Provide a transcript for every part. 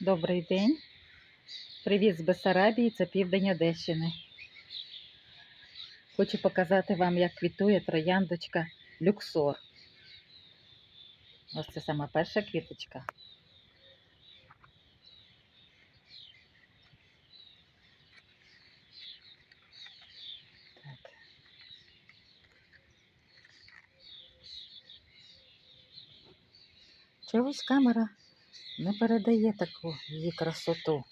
Добрий день. Привіт з Бесарабії, це південь Одещини. Хочу показати вам, як квітує трояндочка люксор. Ось це сама перша квіточка. Так. Чогось камера не передає таку її красоту,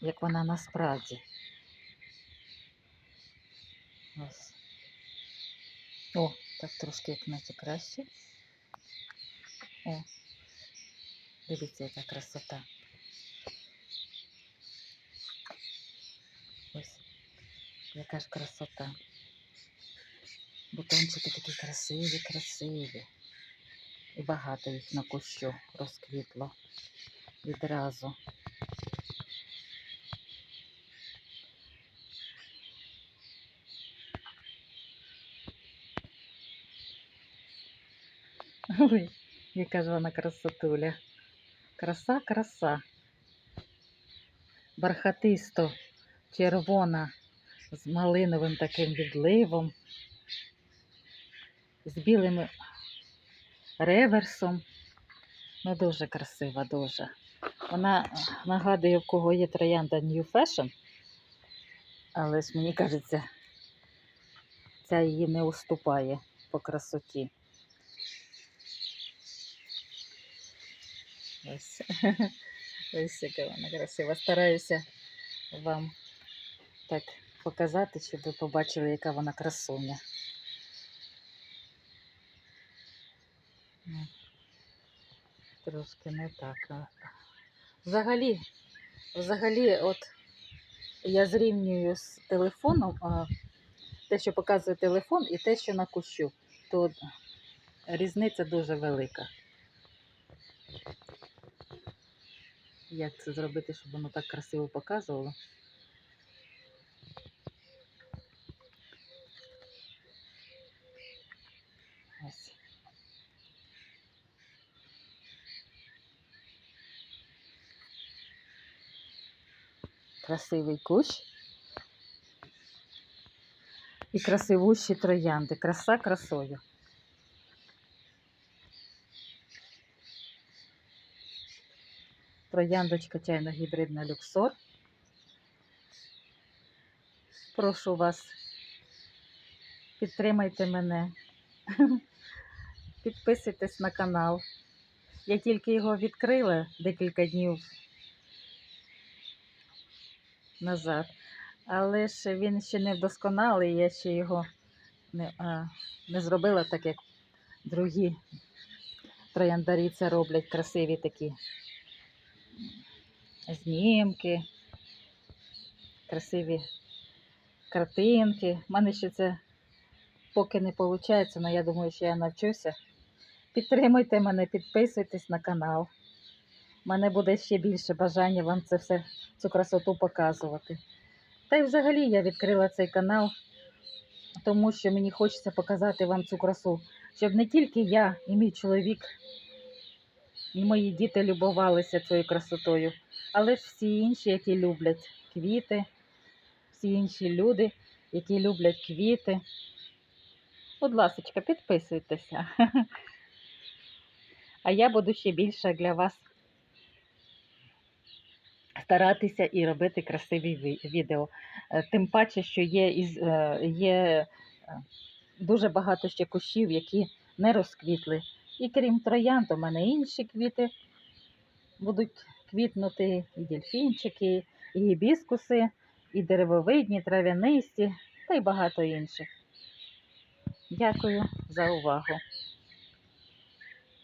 як вона насправді. Ось. О, так трошки як наче краще. О, дивіться, яка красота. Ось, яка ж красота. Бутончики такі красиві, красиві. І багато їх на кущу розквітло відразу. Ой, яка ж вона красотуля. Краса, краса. Бархатисто, червона, з малиновим таким відливом, з білим реверсом. Ну, дуже красива, дуже. Вона нагадує, в кого є троянда New Fashion, але ж мені кажеться, ця її не уступає по красоті. Ось, ось яка вона красива. Стараюся вам так показати, щоб ви побачили, яка вона красуня. Трошки не так. Взагалі, взагалі, от я зрівнюю з телефоном, те, що показує телефон, і те, що на кущу, то різниця дуже велика. Як це зробити, щоб воно так красиво показувало? Ось. Красивий кущ. І красивущі троянди. Краса красою. Трояндочка чайно гібридна люксор. Прошу вас, підтримайте мене, підписуйтесь на канал. Я тільки його відкрила декілька днів назад, але ж він ще не вдосконалий, я ще його не, а, не зробила так, як другі трояндарі це роблять красиві такі знімки, красиві картинки. У мене ще це поки не виходить, але я думаю, що я навчуся. Підтримуйте мене, підписуйтесь на канал. Мене буде ще більше бажання вам це все, цю красоту показувати. Та й взагалі я відкрила цей канал, тому що мені хочеться показати вам цю красу, щоб не тільки я і мій чоловік, і мої діти любувалися цією красотою, але ж всі інші, які люблять квіти, всі інші люди, які люблять квіти. Будь ласка, підписуйтеся. А я буду ще більше для вас старатися і робити красиві відео. Е, Тим паче, що є, е, є е, дуже багато ще кущів, які не розквітли. І крім троянд, у мене інші квіти будуть квітнути, і дельфінчики, і гібіскуси, і деревовидні, трав'янисті, та й багато інших. Дякую за увагу.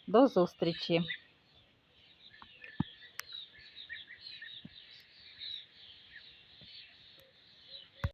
До зустрічі!